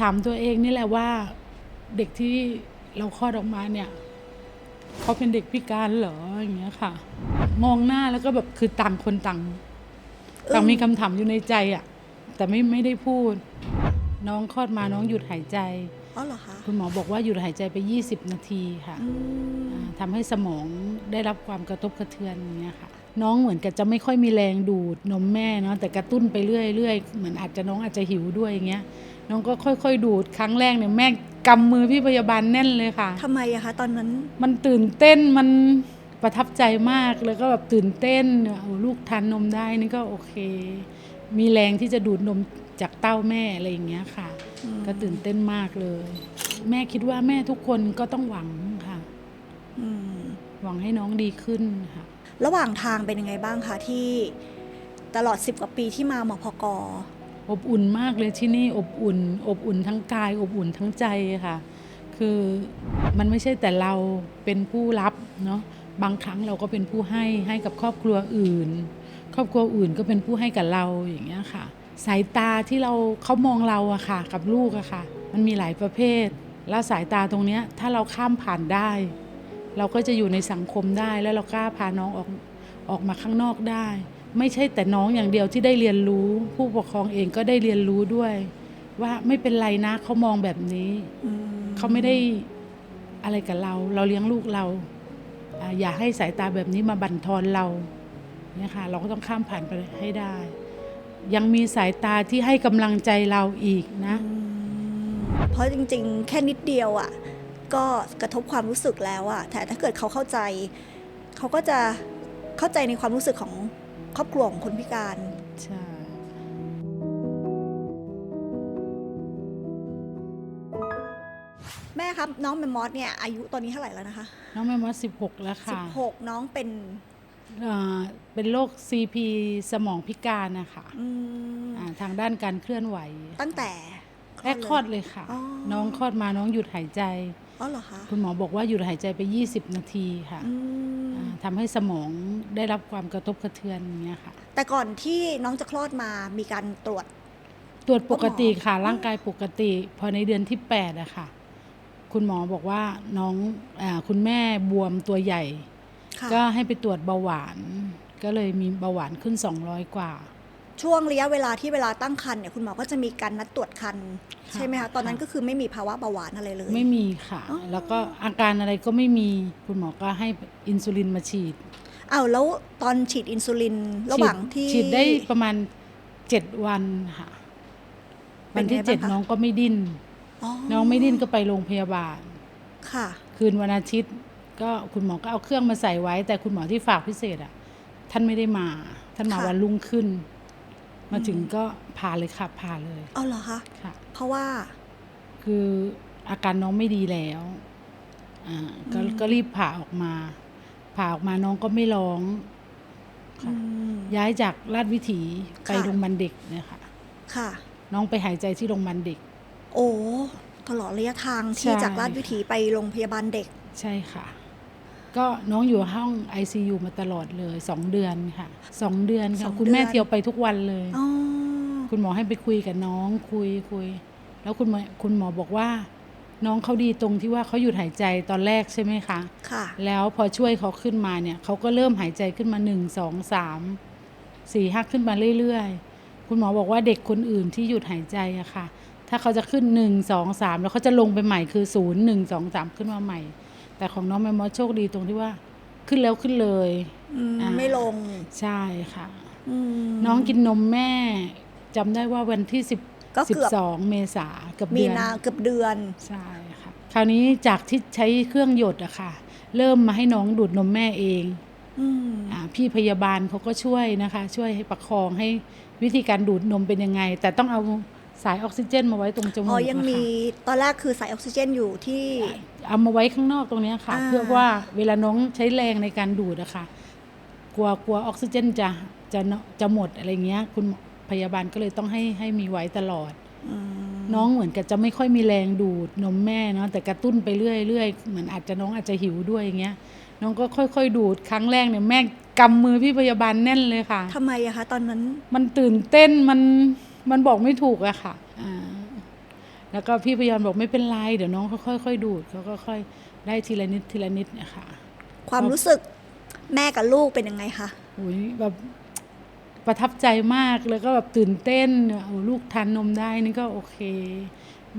ถามตัวเองนี่แหละว่าเด็กที่เราคลอดออกมาเนี่ยเขาเป็นเด็กพิการเหรออย่างเงี้ยค่ะ มองหน้าแล้วก็แบบคือต่างคนต่างต่างมีคำถามอยู่ในใจอะแต่ไม่ไม่ได้พูด น้องคลอดมาน้องหยุดหายใจอ๋อเหรอคะคุณหมอบอกว่าหยุดหายใจไป 20 นาทีค่ะอืมอ่าทำให้สมองได้รับความกระทบกระเทือนอย่างเงี้ยค่ะน้องเหมือนกับจะไม่ค่อยมีแรงดูดนมแม่เนาะแต่กระตุ้นไปเรื่อยๆเหมือนอาจจะน้องอาจจะหิวด้วยอย่างเงี้ย น้องก็ค่อย ๆ ดูดครั้งแรกเนี่ยแม่กำมือพี่พยาบาลแน่นเลยค่ะ ทำไมอะคะตอนนั้น มันตื่นเต้นมันประทับใจมากแล้วก็แบบตื่นเต้นโอ้ลูกทานนมได้นี่ก็โอเค มีแรงที่จะดูดนมจากเต้าแม่อะไรอย่างเงี้ยค่ะ อืม ก็ตื่นเต้นมากเลย แม่คิดว่าแม่ทุกคนก็ต้องหวังค่ะ อืม หวังให้น้องดีขึ้นค่ะ ระหว่างทางเป็นยังไงบ้างคะที่ตลอดสิบกว่าปีที่มาหมอพก อบอุ่นมากเลยที่นี่อบอุ่น อบอุ่นทั้งกาย อบอุ่นทั้งใจค่ะ คือมันไม่ใช่แต่เราเป็นผู้รับเนาะบางครั้งเราก็เป็นผู้ให้ให้กับครอบครัวอื่น ครอบครัวอื่นก็เป็นผู้ให้กับเราอย่างเงี้ยค่ะ สายตาที่เราเขามองเราอะค่ะ กับลูกอะค่ะ มันมีหลายประเภท แล้วสายตาตรงเนี้ยถ้าเราข้ามผ่านได้ เราก็จะอยู่ในสังคมได้แล้วเรากล้าพาน้องออกออกมาข้างนอกได้ ไม่ใช่แต่น้องอย่างเดียวที่ได้เรียนรู้ ผู้ปกครองเองก็ได้เรียนรู้ด้วย ว่าไม่เป็นไรนะเขามองแบบนี้เขาไม่ได้อะไรกับเรา เราเลี้ยงลูกเราอ่าอย่าให้สายตาแบบนี้มาบั่นทอนเราเนี่ยค่ะเราก็ต้องข้ามผ่านไปให้ได้ ยังมีสายตาที่ให้กำลังใจเราอีกนะ เพราะจริง ๆ แค่นิดเดียวอะก็กระทบความรู้สึกแล้วอะแต่ถ้าเกิดเขาเข้าใจ เขาก็จะเข้าใจในความรู้สึกของ ครอบครัวของคนพิการใช่แม่ครับน้องแมมมอสเนี่ยอายุตอนนี้เท่าไหร่แล้วนะคะ น้องแม่มดสิบหกแล้วค่ะ16 น้องเป็นอ่าเป็นโรค CP สมองพิการนะคะอืมอ่าทางด้านการเคลื่อนไหวตั้งแต่แรกคลอดเลยค่ะ อ๋อ น้องคลอดมาน้องหยุดหายใจ อ๋อเหรอคะคุณหมอบอกว่าหยุดหายใจไป 20 นาทีค่ะอืมอ่าทำให้สมองได้รับความกระทบกระเทือนอย่างเงี้ยค่ะ แต่ก่อนที่น้องจะคลอดมามีการตรวจ ตรวจปกติค่ะคุณหมอร่างกายปกติ พอในเดือนที่8อะค่ะ คุณหมอบอกว่าน้องอาคุณแม่บวมตัวใหญ่ ค่ะก็ให้ไปตรวจเบาหวาน ก็เลยมีเบาหวานขึ้น 200 กว่า ช่วงระยะเวลาที่เวลาตั้งครรภ์เนี่ยคุณหมอก็จะมีการนัดตรวจครรภ์ค่ะใช่ไหมคะตอนนั้นค่ะก็คือไม่มีภาวะเบาหวานอะไรเลย ไม่มีค่ะอ๋อแล้วก็อาการอะไรก็ไม่มีคุณหมอก็ให้อินซูลินมาฉีดอ้าวแล้วตอนฉีดอินซูลินระหว่างที่ฉีดได้ประมาณเจ็ดวันค่ะเป็วันนไงที่เจ็ดบ้างคะน้องก็ไม่ดิ้นน้องไม่ดิ้นก็ไปโรงพยาบาล ค่ะ คืนวันอาทิตย์ก็คุณหมอก็เอาเครื่องมาใส่ไว้ แต่คุณหมอที่ฝากพิเศษอะ ท่านไม่ได้มา ท่านมาค่ะวันรุ่งขึ้น มาอืมถึงก็ผ่าเลยค่ะผ่าเลยเอาเหรอคะค่ะ เพราะว่าคืออาการน้องไม่ดีแล้วอ่าก็อืมก็รีบผ่าออกมา ผ่าออกมาน้องก็ไม่ร้องอืค่ะมย้ายจากราชวิถีไปค่ะโรงพยาบาลเด็กเนี่ยค่ะ ค่ะ น้องไปหายใจที่โรงพยาบาลเด็ก โอ้ตลอดระยะทางที่ใช่จากราชวิถีไปโรงพยาบาลเด็ก ใช่ค่ะ ก็น้องอยู่ห้อง ICU มาตลอดเลยสองเดือนค่ะสองเดือนสค่ะองคุณแม่เดือน เที่ยวไปทุกวันเลย อ๋อคุณหมอให้ไปคุยกับน้องคุยคุย แล้วคุณหมอคุณหมอบอกว่า น้องเขาดีตรงที่ว่าเขาหยุดหายใจตอนแรกใช่ไหมคะ ค่ะ แล้วพอช่วยเขาขึ้นมาเนี่ยเขาก็เริ่มหายใจขึ้นมาหนึ่งสองสามสี่ห้าขึ้นมาเรื่อยๆ คุณหมอบอกว่าเด็กคนอื่นที่หยุดหายใจอะค่ะ ถ้าเขาจะขึ้นหนึ่งสองสามแล้วเขาจะลงไปใหม่คือศูนย์หนึ่งสองสามขึ้นมาใหม่ แต่ของน้องแมมมอสโชคดีตรงที่ว่า ขึ้นแล้วขึ้นเลยอืมอ่า ไม่ลงใช่ค่ะ อืม น้องกินนมแม่จำได้ว่าวันที่สิบก็สิบเกือบ สองเมษาเกับมีเดือน นาเกือบเดือน ใช่ค่ะ คราวนี้จากที่ใช้เครื่องหยดอะค่ะ เริ่มมาให้น้องดูดนมแม่เองอืมอาพี่พยาบาลเขาก็ช่วยนะคะ ช่วยให้ประคองให้วิธีการดูดนมเป็นยังไง แต่ต้องเอา สายออกซิเจนมาไว้ตรงจมูอ๋กอยังอะมีค่ะตอนแรกคือใส่ออกซิเจนอยู่ที่ เอามาไว้ข้างนอกตรงเนี้ยค่ะ อ่า เพื่อว่าเวลาน้องใช้แรงในการดูดอะค่ะกลัวกลัวออกซิเจนจะจะจะหมดอะไรเงี้ย คุณหมอพยาบาลก็เลยต้องให้ให้มีไว้ตลอด อืมน้องเหมือนกับจะไม่ค่อยมีแรงดูดนมแม่เนาะแต่กระตุ้นไปเรื่อยเรื่อยเหมือนอาจจะน้องอาจจะหิวด้วยอย่างเงี้ย น้องก็ค่อยๆ ดูดครั้งแรกเนี่ยแม่กำมือพี่พยาบาลแน่นเลยค่ะ ทำไมอะคะตอนนั้น มันตื่นเต้นมัน มันบอกไม่ถูกอะค่ะอ่าแล้วก็พี่พยอมบอกไม่เป็นไร เดี๋ยวน้องเขาค่อยๆดูดเขาก็ค่อยได้ทีละนิดทีละนิดนะคะความรู้สึกแม่กับลูกเป็นยังไงคะอุ้ยแบบประทับใจมากแล้วก็แบบตื่นเต้นเอาลูกทานนมได้นี่ก็โอเค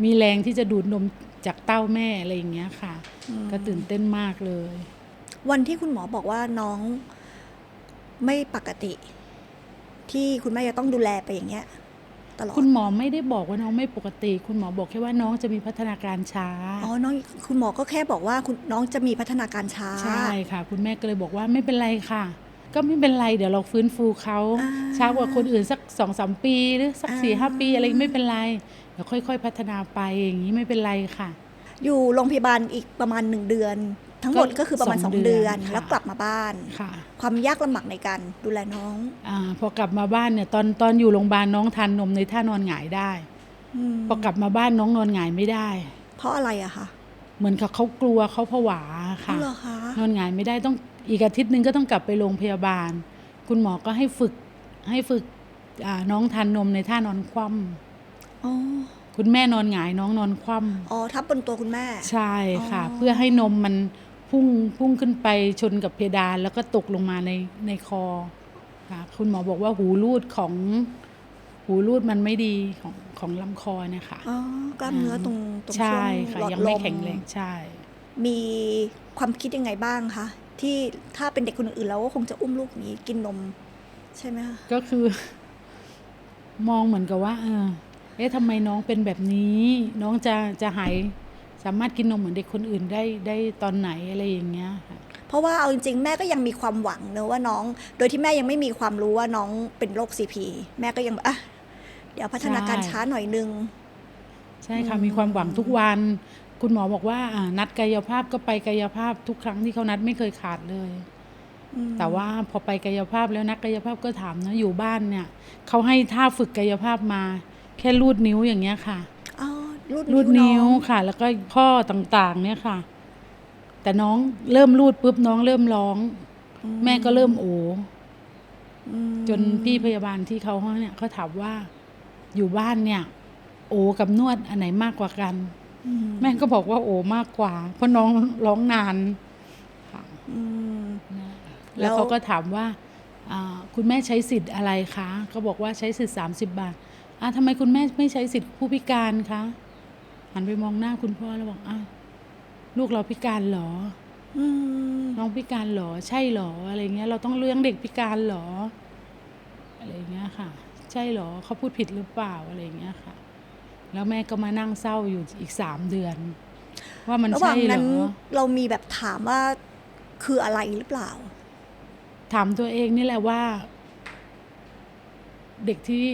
มีแรงที่จะดูดนมจากเต้าแม่อะไรอย่างเงี้ยค่ะ ก็ตื่นเต้นมากเลย วันที่คุณหมอบอกว่าน้องไม่ปกติ ที่คุณแม่จะต้องดูแลไปอย่างเงี้ย ตลอด คุณหมอไม่ได้บอกว่าน้องไม่ปกติ คุณหมอบอกแค่ว่าน้องจะมีพัฒนาการช้า อ๋อ น้องคุณหมอก็แค่บอกว่าคุณน้องจะมีพัฒนาการช้า ใช่ค่ะ คุณแม่ก็เลยบอกว่าไม่เป็นไรค่ะ ก็ไม่เป็นไรเดี๋ยวเราฟื้นฟูเขาอ่าช้ากว่าคนอื่นสักสองสามปีหรือสักอ่า สี่ห้าปีอะไรไม่เป็นไรเดี๋ยวค่อย ๆ พัฒนาไปอย่างนี้ไม่เป็นไรค่ะ อยู่โรงพยาบาลอีกประมาณหนึ่งเดือน ทั้งหมดก็ก็คือประมาณสสอองงเดืเดืออนนค่ะแล้วกลับมาบ้านค่ะความยากลำบากในการดูแลน้องอาพอกลับมาบ้านเนี่ยตอนตอนอยู่โรงพยาบาลน้องทานนมในท่านอนหงายได้อืมพอกลับมาบ้านน้องนอนหงายไม่ได้ เพราะอะไรอะคะเหมือนกับเขากลัวเขาผวาค่ะเหรอคะนอนหงายไม่ได้ต้องอีกอาทิตย์หนึ่งก็ต้องกลับไปโรงพยาบาล คุณหมอก็ให้ฝึกให้ฝึกอ่าน้องทานนมในท่านอนคว่อ๋อำคุณแม่นอนหงายน้องนอนคว่อ๋อทับบนตัวคุณแม่ำใช่ค่ะอ๋อเพื่อให้นมมัน พุ่งพุ่งขึ้นไปชนกับเพดานแล้วก็ตกลงมาในในคอค่ะคุณหมอบอกว่าหูรูดของหูรูดมันไม่ดีของของลำคอเนี่ยค่ะอ๋อกล้ามเนื้อตรงตรงช่ใช่วงค่ะหลอดยังลไม่มแข็งแรงใช่ มีความคิดยังไงบ้างคะที่ถ้าเป็นเด็กคนอื่นแล้วก็คงจะอุ้มลูกอย่างนี้กินนม ใช่ไหมคะก็คือ มองเหมือนกับว่า เออเอ๊ะทำไมน้องเป็นแบบนี้ น้องจะจะหาย สามารถกินนมเหมือนเด็กคนอื่นได้ได้ตอนไหนอะไรอย่างเงี้ยค่ะเพราะว่าเอาจริงๆ แม่ก็ยังมีความหวังเนอะว่าน้อง โดยที่แม่ยังไม่มีความรู้ว่าน้องเป็นโรคซีพีแม่ก็ยังแบบอะเดี๋ยวพัฒนาการใช่ช้าหน่อยนึง ใช่ค่ะอืมมีความหวังทุกวัน คุณหมอบอกว่าอ่านัดกายภาพก็ไปกายภาพทุกครั้งที่เขานัดไม่เคยขาดเลยอืมแต่ว่าพอไปกายภาพแล้วนักกายภาพก็ถามนะอยู่บ้านเนี่ยเขาให้ท่าฝึกกายภาพมา แค่รูดนิ้วอย่างเงี้ยค่ะอ๋อ รูดรูดนิ้นิ้ววน้องค่ะ แล้วก็ข้อต่างๆ เนี่ยค่ะ แต่น้องเริ่มรูดปุ๊บน้องเริ่มร้อง แม่ก็เริ่มโออืมจนพี่พยาบาลที่เขาห้องเนี่ยเขาถามว่าอยู่บ้านเนี่ย โอกับนวดอันไหนมากกว่ากันอืมแม่ก็บอกว่าโอมากกว่า เพราะน้องร้องนานค่ะอืมแล้แล้ววเขาก็ถามว่าอ่าคุณแม่ใช้สิทธิ์อะไรคะ ก็บอกว่าใช้สิทธิ์สามสิบบาทอะทำไมคุณแม่ไม่ใช้สิทธิ์ผู้พิการคะ หันไปมองหน้าคุณพ่อแล้วบอกอ้าวลูกเราพิการเหรออืมน้องพิการเหรอ ใช่เหรออะไรเงี้ย เราต้องเลี้ยงเด็กพิการเหรอ อะไรเงี้ยค่ะ ใช่เหรอเขาพูดผิดหรือเปล่าอะไรเงี้ยค่ะ แล้วแม่ก็มานั่งเศร้าอยู่อีกสามเดือน ว่ามันระหว่าใช่งเหรนั้นอเรามีแบบถามว่าคืออะไรหรือเปล่า ถามตัวเองนี่แหละว่า เด็กที่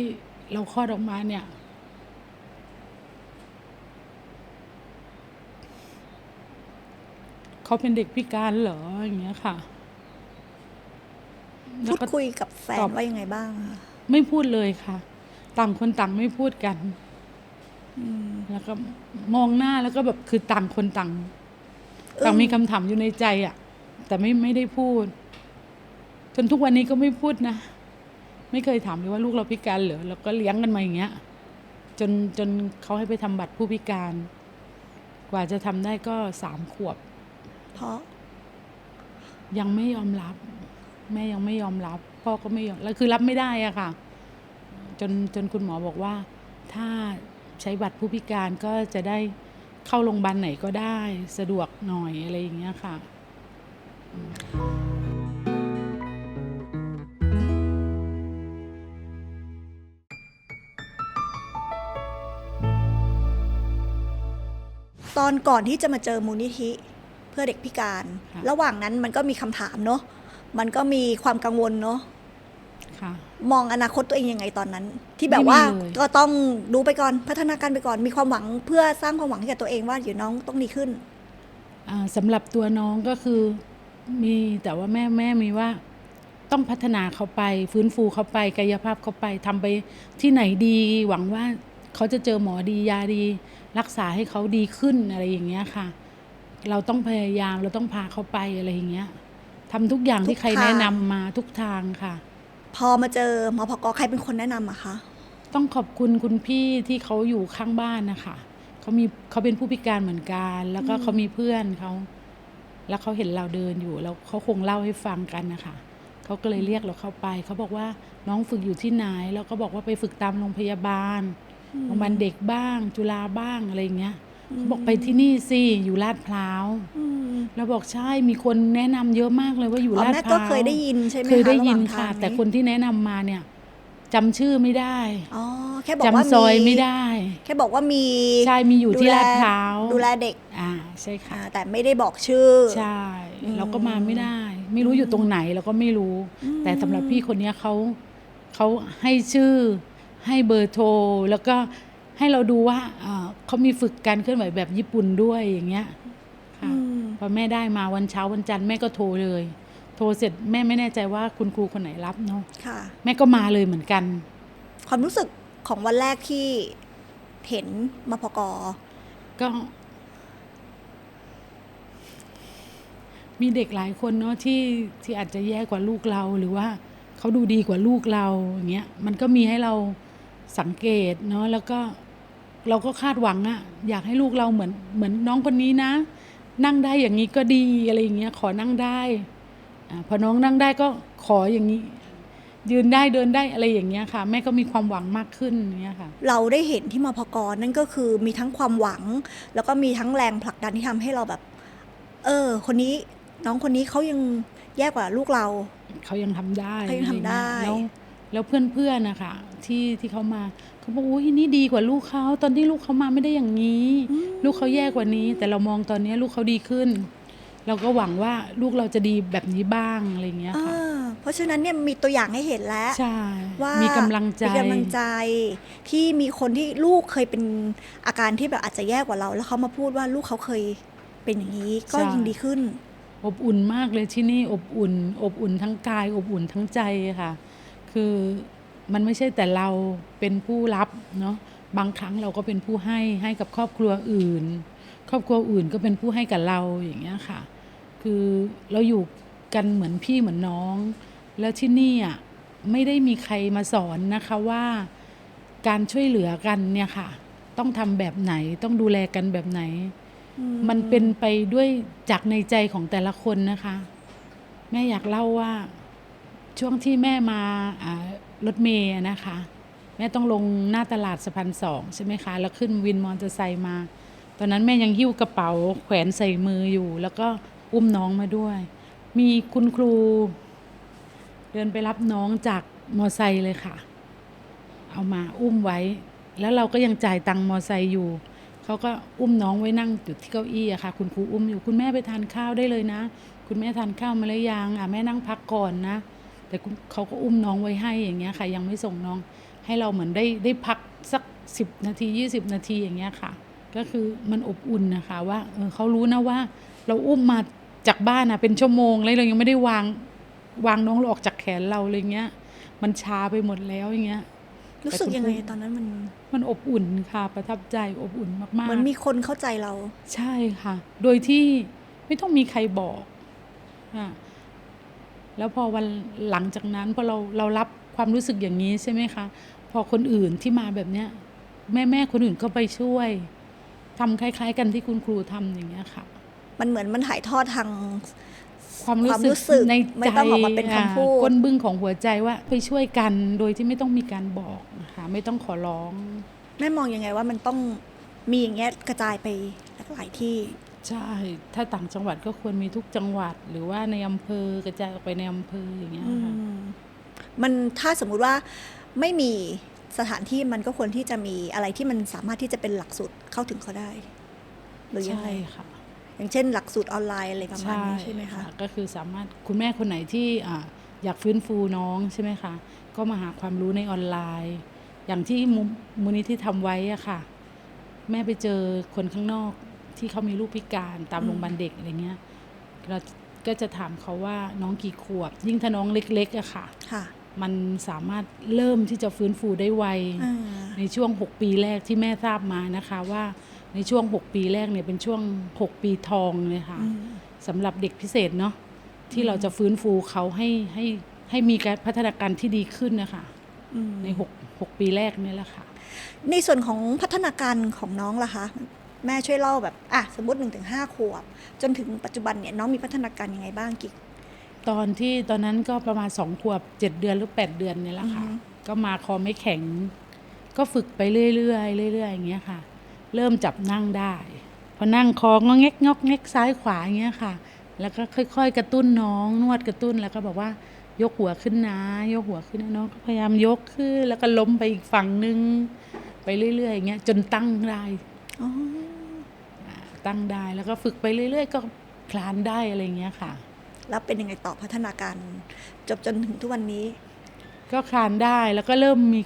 เราคลอดออกมาเนี่ย เขาเป็นเด็กพิการเหรออย่างเงี้ยค่ะแล้พูวดก็คุยกับแฟตนอบว่ายังไงบ้างคะไม่พูดเลยค่ะ ต่างคนต่างไม่พูดกันอืมแล้วก็มองหน้าแล้วก็แบบคือต่างคนต่างอึ้งต่างมีคำถามอยู่ในใจอะ่ะ แต่ไม่ไม่ได้พูด จนทุกวันนี้ก็ไม่พูดนะไม่เคยถามเลยว่าลูกเราพิการเหรอเราก็เลี้ยงกันมาอย่างเงี้ย จนจนเขาให้ไปทำบัตรผู้พิการ กว่าจะทำได้ก็สามขวบ เพราะ ยังไม่ยอมรับ แม่ยังไม่ยอมรับ พ่อก็ไม่ยอมแล้วคือรับไม่ได้อะค่ะ จนจนคุณหมอบอกว่า ถ้าใช้บัตรผู้พิการก็จะได้เข้าโรงพยาบาลไหนก็ได้สะดวกหน่อยอะไรอย่างเงี้ยค่ะตอนก่อนที่จะมาเจอมูลนิธิเพื่อเด็กพิการค่ะระหว่างนั้นมันก็มีคำถามเนาะมันก็มีความกังวลเนาะค่ะมองอนาคตตัวเองยังไงตอนนั้น ที่แบบว่าไม่มีเลยก็ต้องดูไปก่อนพัฒนาการไปก่อนมีความหวังเพื่อสร้างความหวังให้กับตัวเองว่าเดี๋ยวน้องต้องดีขึ้นอ่าสำหรับตัวน้องก็คือมีแต่ว่าแม่แม่มีว่าต้องพัฒนาเขาไป ฟื้นฟูเขาไปกายภาพเขาไปทำไปที่ไหนดี หวังว่าเขาจะเจอหมอดียาดี รักษาให้เขาดีขึ้นอะไรอย่างเงี้ยค่ะ เราต้องพยายามเราต้องพาเขาไปอะไรอย่างเงี้ยทำทุกอย่างที่ใครทุกทางแนะนำมาทุกทางค่ะ พอมาเจอหมอพกใครเป็นคนแนะนำอะคะ ต้องขอบคุณคุณพี่ที่เขาอยู่ข้างบ้านนะคะเขามีเขาเป็นผู้พิการเหมือนกัน แล้วก็เขามีเพื่อนเขาแล้วเขาเห็นเราเดินอยู่ แล้วเขาคงเล่าให้ฟังกันนะคะเขาก็เลยเรียกเราเข้าไปเขาบอกว่าน้องฝึกอยู่ที่ไหนแล้วก็บอกว่าไปฝึกตามโรงพยาบาล โรงพยาบาลเด็กบ้าง จุฬาบ้างอะไรอย่างเงี้ยเขา บอกไปที่นี่สิอยู่ลาดพร้าวอืมเราบอกใช่มีคนแนะนำเยอะมากเลยว่าอยู่อ๋อลาดแม่พร้าวก็เคยได้ยินใช่ไหมเคยได้ยินรหว่างค่ะทางแต่คนที่แนะนำมาเนี่ยจำชื่อไม่ได้อ๋อแค่บอกว่าจำซอยไม่ได้ แค่บอกว่ามีใช่มีอยู่ที่ดูแลลาดพร้าวดูแลเด็กอ่าใช่ค่ะอ่าแต่ไม่ได้บอกชื่อใช่อืมเราก็มาไม่ได้ ไม่รู้อยู่ตรงไหนเราก็ไม่รู้อืมแต่สำหรับพี่คนเนี้ยเขาเขาให้ชื่อให้เบอร์โทรแล้วก็ ให้เราดูว่าเอ่อเขามีฝึกการเคลื่อนไหวแบบญี่ปุ่นด้วยอย่างเงี้ยค่ะอืมพอแม่ได้มาวันเช้าวันจันทร์แม่ก็โทรเลย โทรเสร็จแม่ไม่แน่ใจว่าคุณครูคนไหนรับเนาะค่ะแม่ก็มาเลยเหมือนกัน ความรู้สึกของวันแรกที่เห็นมพกก็ มีเด็กหลายคนเนาะที่ที่อาจจะแย่กว่าลูกเราหรือว่าเขาดูดีกว่าลูกเราอย่างเงี้ยมันก็มีให้เราสังเกตเนาะแล้วก็ เราก็คาดหวังอะอยากให้ลูกเราเหมือนเหมือนน้องคนนี้นะ นั่งได้อย่างนี้ก็ดีอะไรอย่างเงี้ยขอนั่งได้อาพอน้องนั่งได้ก็ขออย่างนี้ ยืนได้เดินได้อะไรอย่างเงี้ยค่ะ แม่ก็มีความหวังมากขึ้นอย่างเงี้ยค่ะ เราได้เห็นที่มพกนั่นก็คือมีทั้งความหวัง แล้วก็มีทั้งแรงผลักดันที่ทำให้เราแบบ เออ คนนี้น้องคนนี้เขายังแย่กว่าลูกเราเขายังทำได้เขายังทำได้อะไรเงี้ยแล้วแล้วเพื่อนๆนะคะที่ที่เขามา เขาบอกอุ้ยนี่ดีกว่าลูกเขาตอนที่ลูกเขามาไม่ได้อย่างนี้ ลูกเขาแย่กว่านี้ แต่เรามองตอนนี้ลูกเขาดีขึ้น เราก็หวังว่าลูกเราจะดีแบบนี้บ้างอะไรเงี้ยเอค่ะอเพราะฉะนั้นเนี่ยมีตัวอย่างให้เห็นแล้วใช่ว่ามีมีกำลังใจมีกำลังใจ ที่มีคนที่ลูกเคยเป็นอาการที่แบบอาจจะแย่กว่าเรา แล้วเขามาพูดว่าลูกเขาเคยเป็นอย่างนี้ก็ยิ่งดีขึ้น อบอุ่นมากเลยที่นี่อบอุ่น อบอุ่นทั้งกาย อบอุ่นทั้งใจค่ะ คือ มันไม่ใช่แต่เราเป็นผู้รับเนาะบางครั้งเราก็เป็นผู้ให้ให้กับครอบครัวอื่น ครอบครัวอื่นก็เป็นผู้ให้กับเราอย่างเงี้ยค่ะ คือเราอยู่กันเหมือนพี่เหมือนน้อง แล้วที่นี่อะไม่ได้มีใครมาสอนนะคะว่าการช่วยเหลือกันเนี่ยค่ะ ต้องทำแบบไหนต้องดูแลกันแบบไหน มันเป็นไปด้วยจากในใจของแต่ละคนนะคะ แม่อยากเล่าว่าช่วงที่แม่มาอ่า รถเมย์นะคะ แม่ต้องลงหน้าตลาดสะพานสองใช่ไหมคะ แล้วขึ้นวินมอเตอร์ไซค์มา ตอนนั้นแม่ยังหิ้วกระเป๋าแขวนใส่มืออยู่ แล้วก็อุ้มน้องมาด้วย มีคุณครู เดินไปรับน้องจากมอไซค์เลยค่ะ เอามาอุ้มไว้ แล้วเราก็ยังจ่ายตังค์มอไซค์อยู่เขาก็อุ้มน้องไว้นั่งอยู่ที่เก้าอี้อะค่ะ คุณครูอุ้มอยู่คุณแม่ไปทานข้าวได้เลยนะ คุณแม่ทานข้าวมาแล้วยังอะแม่นั่งพักก่อนนะ แต่คุณเขาก็อุ้มน้องไว้ให้อย่างเงี้ยค่ะยังไม่ส่งน้องให้เราเหมือนได้ได้พักสักสิบนาทียี่สิบนาทีอย่างเงี้ยค่ะ ก็คือมันอบอุ่นนะคะว่าเออเขารู้นะว่า เราอุ้มมาจากบ้านอะเป็นชั่วโมงแล้วเรายังไม่ได้วางวางน้องเราออกจากแขนเราเลยเงี้ย มันชาไปหมดแล้วอย่างเงี้ยรู้สึกยังไงตอนนั้นมันมันอบอุ่นค่ะ ประทับใจอบอุ่นมากๆเหมือนมีคนเข้าใจเรา ใช่ค่ะ โดยที่ไม่ต้องมีใครบอกอะ แล้วพอวันหลังจากนั้นพอเราเรารับความรู้สึกอย่างนี้ใช่ไหมคะ พอคนอื่นที่มาแบบเนี้ยแม่แม่คนอื่นก็ไปช่วยทำคล้าย ๆ กันที่คุณครูทำอย่างเงี้ยค่ะ มันเหมือนมันถ่ายทอดทางความรู้ความรู้สึสึกกในไม่ใจต้องออกมาเป็นคำพูดอ่าก้นบึ้งของหัวใจว่าไปช่วยกันโดยที่ไม่ต้องมีการบอกนะคะไม่ต้องขอร้อง แม่มองยังไงว่ามันต้องมีอย่างเงี้ยกระจายไปหลายที่ ใช่ ถ้าต่างจังหวัดก็ควรมีทุกจังหวัด หรือว่าในอำเภอกระจายออกไปในอำเภออย่างเงี้ยค่ะอืมมันถ้าสมมุติว่าไม่มีสถานที่มันก็ควรที่จะมีอะไรที่มันสามารถที่จะเป็นหลักสูตรเข้าถึงเขาได้ หรือยังใช่ไงค่ะ อย่างเช่น หลักสูตรออนไลน์อะไรประมาณนี้ใช่ไหมคะ ก็คือสามารถคุณแม่คนไหนที่อ่าอยากฟื้นฟูน้องใช่ไหมคะ ก็มาหาความรู้ในออนไลน์ อย่างที่มูมูลนิธิทำไว้อะค่ะ แม่ไปเจอคนข้างนอก ที่เขามีลูกพิการตามอืมโรงพยาบาลเด็กอะไรเงี้ยเราก็จะถามเขาว่าน้องกี่ขวบ ยิ่งถ้าน้องเล็กๆอะค่ะค่ะ มันสามารถเริ่มที่จะฟื้นฟูได้ไวอ่าในช่วง 6 ปีแรกที่แม่ทราบมานะคะว่าในช่วง 6 ปีแรกเนี่ยเป็นช่วง 6 ปีทองเลยค่ะอืมสำหรับเด็กพิเศษเนาะที่เราจะฟื้นฟูเขาให้ให้ให้มีการพัฒนาการที่ดีขึ้นนะคะอืมใน 6 6 ปีแรกเนี่ยแหละค่ะ ในส่วนของพัฒนาการของน้องล่ะคะ แม่ช่วยเล่าแบบอะสมมติ1นถึงห้าขวบ จนถึงปัจจุบันเนี่ยน้องมีพัฒนาการยังไงบ้างกิ๊กตอนที่ตอนนั้นก็ประมาณสองขวบเจ็ดเดือนหรือแปดเดือนเนี่ยแหละค่ะอือฮึก็มาคอไม่แข็ง ก็ฝึกไปเรื่อยๆเรื่อยๆอย่างเงี้ยค่ะ เริ่มจับนั่งได้ พอนั่งคองอแงกงอกแงกซ้ายขวาอย่างเงี้ยค่ะ แล้วก็ค่อย ๆ กระตุ้นน้องนวดกระตุ้นแล้วก็บอกว่ายกหัวขึ้นนะ ยกหัวขึ้นนะน้องก็พยายามยกขึ้น แล้วก็ล้มไปอีกฝั่งนึง ไปเรื่อยๆอย่างเงี้ยจนตั้งได้อ๋อ ตั้งได้ แล้วก็ฝึกไปเรื่อยๆ ก็คลานได้อะไรอย่างเงี้ยค่ะ แล้วเป็นยังไงต่อพัฒนาการ จบจนถึงทุกวันนี้ ก็คลานได้แล้วก็เริ่มมี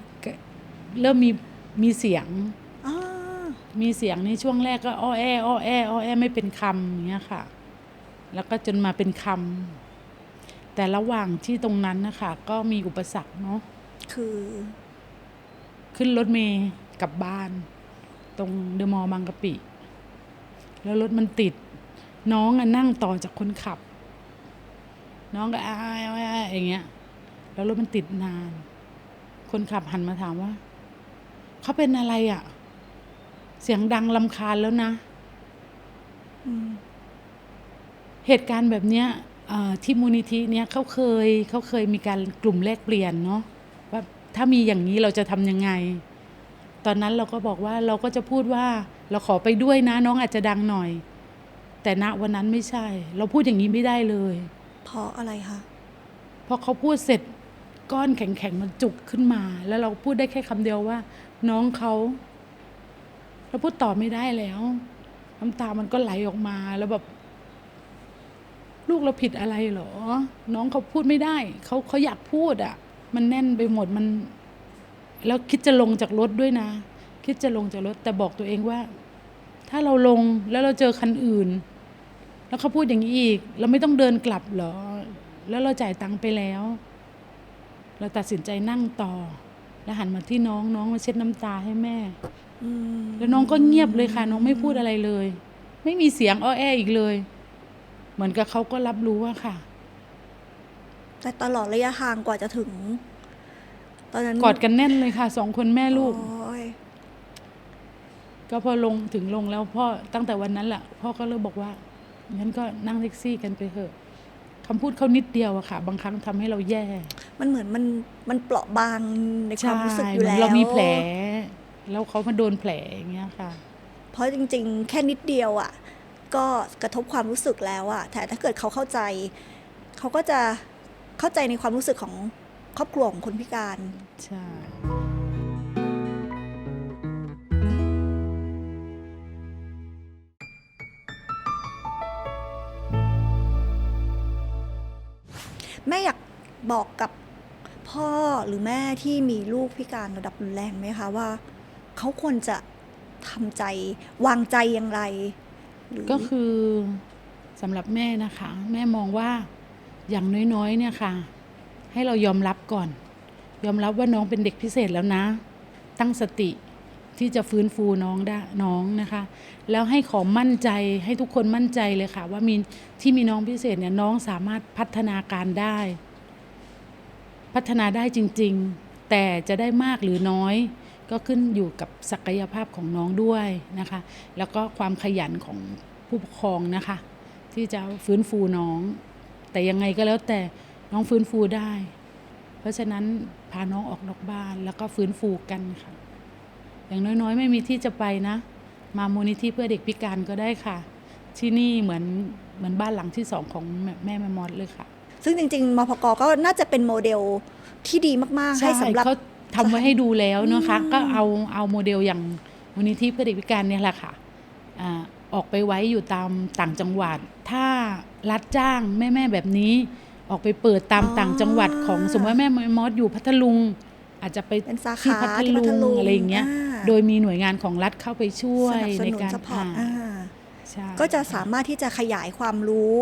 เริ่มมีมีเสียงอ๋อมีเสียงในช่วงแรกก็อ้อแออ้อแออ้อแอไม่เป็นคำอย่างเงี้ยค่ะ แล้วก็จนมาเป็นคำแต่ระหว่างที่ตรงนั้นนะคะก็มีอุปสรรคเนาะคือ ขึ้นรถเมย์กลับบ้าน ตรงเดอะมอลล์บางกะปิ แล้วรถมันติด น้องอะนั่งต่อจากคนขับ น้องก็อ้ายอ้ายอ้ายอย่างเงี้ย แล้วรถมันติดนาน คนขับหันมาถามว่าเขาเป็นอะไรอะ่ะ เสียงดังลำคาญแล้วนะอืมเหตุการณ์แบบเนี้ยเอ่อที่มูลนิธิเนี้ยเขาเคยเขาเคยมีการกลุ่มแลกเปลี่ยนเนาะว่าถ้ามีอย่างนี้เราจะทำยังไง ตอนนั้นเราก็บอกว่าเราก็จะพูดว่า เราขอไปด้วยนะน้องอาจจะดังหน่อย แต่ณวันนั้นไม่ใช่ เราพูดอย่างนี้ไม่ได้เลย เพราะอะไรคะพอเขาพูดเสร็จก้อนแข็งๆมันจุกขึ้นมา แล้วเราพูดได้แค่คำเดียวว่า น้องเขาเราพูดต่อไม่ได้แล้วน้ำตามันก็ไหลออกมาแล้วแบบลูกเราผิดอะไรเหรอ น้องเขาพูดไม่ได้ เขาเขาอยากพูดอะ่ะ มันแน่นไปหมดมัน แล้วคิดจะลงจากรถด้วยนะ คิดจะลงจากรถแต่บอกตัวเองว่า ถ้าเราลงแล้วเราเจอคันอื่น แล้วเขาพูดอย่างนี้อีก เราไม่ต้องเดินกลับเหรอ แล้วเราจ่ายตังค์ไปแล้ว เราตัดสินใจนั่งต่อ แล้วหันมาที่น้องน้องมาเช็ดน้ำตาให้แม่อืมแล้วน้องก็เงียบเลยค่ะ น้องไม่พูดอะไรเลย ไม่มีเสียงอ้อแออีกเลย เหมือนกับเขาก็รับรู้ว่าค่ะ แต่ตลอดระยะทางกว่าจะถึง ตอนนั้นกอดกันแน่นเลยค่ะสองคนแม่ลูกโอ้ย ก็พอลงถึงลงแล้วพ่อตั้งแต่วันนั้นแหละพ่อก็เลยบอกว่างั้นก็นั่งแท็กซี่กันไปเถอะคำพูดเขานิดเดียวอะค่ะ บางครั้งทำให้เราแย่ มันเหมือนมันมันเปราะบางในความรู้สึกอยู่เหมืแล้นวเรามีแผล แล้วเขามาโดนแผลอย่างเงี้ยค่ะ เพราะจริง ๆ แค่นิดเดียวอะก็กระทบความรู้สึกแล้วอะแต่ถ้าเกิดเขาเข้าใจ เขาก็จะเข้าใจในความรู้สึกของครอบครัวของคนพิการ ใช่ แม่อยากบอกกับพ่อหรือแม่ที่มีลูกพิการระดับรุนแรงไหมคะว่า เขาควรจะทำใจวางใจอย่างไรหรือก็คือสำหรับแม่นะคะ แม่มองว่าอย่างน้อยๆเนี่ยค่ะ ให้เรายอมรับก่อน ยอมรับว่าน้องเป็นเด็กพิเศษแล้วนะ ตั้งสติ ที่จะฟื้นฟูน้องได้น้องนะคะ แล้วให้ขอมั่นใจให้ทุกคนมั่นใจเลยค่ะ ว่ามีที่มีน้องพิเศษเนี่ยน้องสามารถพัฒนาการได้ พัฒนาได้จริง ๆ แต่จะได้มากหรือน้อย ก็ขึ้นอยู่กับศักยภาพของน้องด้วยนะคะ แล้วก็ความขยันของผู้ปกครองนะคะ ที่จะฟื้นฟูน้อง แต่ยังไงก็แล้วแต่น้องฟื้นฟูได้ เพราะฉะนั้นพาน้องออกนอกบ้านแล้วก็ฟื้นฟูกันค่ะ อย่างน้อยๆ ไม่มีที่จะไปนะ มามูลนิธิเพื่อเด็กพิการก็ได้ค่ะ ที่นี่เหมือนเหมือนบ้านหลังที่สองของแม่แม่แม่มอสเลยค่ะ ซึ่งจริง ๆมพกก็น่าจะเป็นโมเดลที่ดีมากๆ ให้สำหรับเขาทำไว้ให้ดูแล้วนะคะอืมก็เอาเอาโมเดลอย่างมูลนิธิเพื่อเด็กพิการเนี่ยแหละค่ะอาออกไปไว้อยู่ตามต่างจังหวัด ถ้ารัฐจ้างแม่ ๆ แบบนี้ ออกไปเปิดตามต่างจังหวัดของสมมติว่าแม่มอสอยู่พัทลุง อาจจะไปเป็นสาที่ขาพัทที่ลุพัทงลุงอะไรอย่างเงี้ยอ่าโดยมีหน่วยงานของรัฐเข้าไปช่วสยนับสในนุนการสปอร์ตอ่าอ่าใช่ก็จะสามารถที่จะขยายความรู้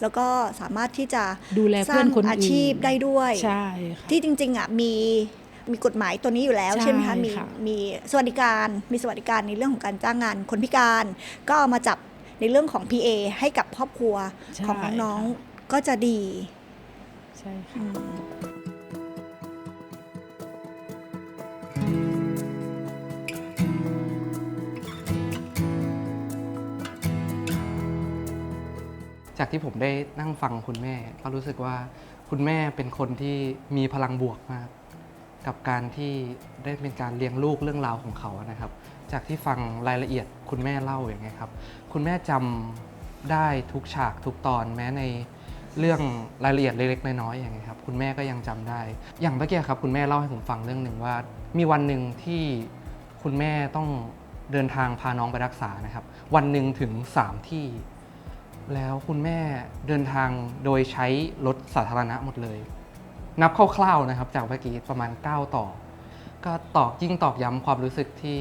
แล้วก็สามารถที่จะดูแลสเพื่ร้าองนคนอื่นอาชีพได้ด้วยใช่ค่ะที่จริงๆอะมีมีกฎหมายตัวนี้อยู่แล้วใช่ใช่ไหมคะมีค่ะมีสวัสดิการมีสวัสดิการในเรื่องของการจ้างงานคนพิการ ก็เอามาจับในเรื่องของ PA ให้กับครอบครัวใช่ของน้องค่ะๆก็จะดี ใช่ค่ะ จากที่ผมได้นั่งฟังคุณแม่ ก็รู้สึกว่าคุณแม่เป็นคนที่มีพลังบวกมาก กับการที่ได้เป็นการเลี้ยงลูกเรื่องราวของเขานะครับ จากที่ฟังรายละเอียดคุณแม่เล่าอย่างไงครับ คุณแม่จำได้ทุกฉากทุกตอนแม้ในเรื่องรายละเอียดเล็กๆน้อยๆอย่างไงยครับคุณแม่ก็ยังจำได้ อย่างเมื่อกี้ครับคุณแม่เล่าให้ผมฟังเรื่องหนึ่งว่า มีวันหนึ่งที่คุณแม่ต้องเดินทางพาน้องไปรักษานะครับ วันหนึ่งถึง 3 ที่ แล้วคุณแม่เดินทางโดยใช้รถสาธารณะหมดเลย นับคร่าวๆนะครับจากเมื่อกี้ประมาณ 9 ต่อ ก็ตอกยิ่งตอกย้ำความรู้สึกที่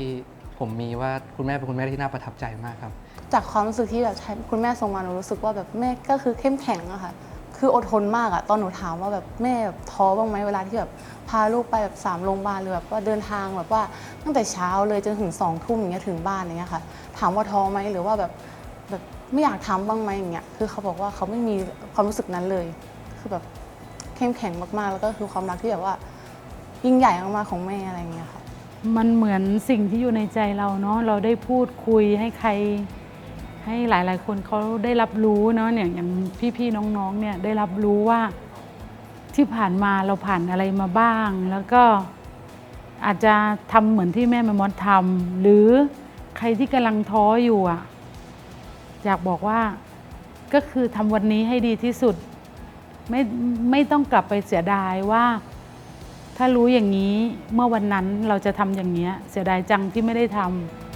ผมมีว่าคุณแม่เป็นคุณแม่ที่น่าประทับใจมากครับ จากความรู้สึกที่แบบใช้คุณแม่ส่งมาหนูรู้สึกว่าแบบแม่ก็คือเข้มแข็งอะค่ะคืออดทนมากอะตอนหนูถามว่าแบบแม่แบบท้อบ้างไหมเวลาที่แบบพาลูกไปแบบสามโรงพยาบาลหรือแบบว่าเดินทางแบบว่าตั้งแต่เช้าเลยจนถึงสองทุ่มอย่างเงี้ยถึงบ้านอย่างเงี้ยค่ะ ถามว่าท้อไหมหรือว่าแบบแบบ ไม่อยากทำบ้างไหมอย่างเงี้ยคือเขาบอกว่าเขาไม่มีความรู้สึกนั้นเลย คือแบบเข้มแข็งมากๆ แล้วก็คือความรักที่แบบว่า ยิ่งใหญ่มากๆของแม่อะไรอย่างเงี้ยค่ะมันเหมือนสิ่งที่อยู่ในใจเราเนาะเราได้พูดคุยให้ใคร ให้หลายๆ คนเขาได้รับรู้เนาะเนี่ยอย่างพี่ๆน้องๆเนี่ยได้รับรู้ว่าที่ผ่านมาเราผ่านอะไรมาบ้าง แล้วก็อาจจะทำเหมือนที่แม่มมอดทำหรือใครที่กำลังท้ออยู่อะ อยากบอกว่าก็คือทำวันนี้ให้ดีที่สุด ไม่ไม่ต้องกลับไปเสียดายว่า ถ้ารู้อย่างนี้เมื่อวันนั้นเราจะทำอย่างนี้เสียดายจังที่ไม่ได้ทำ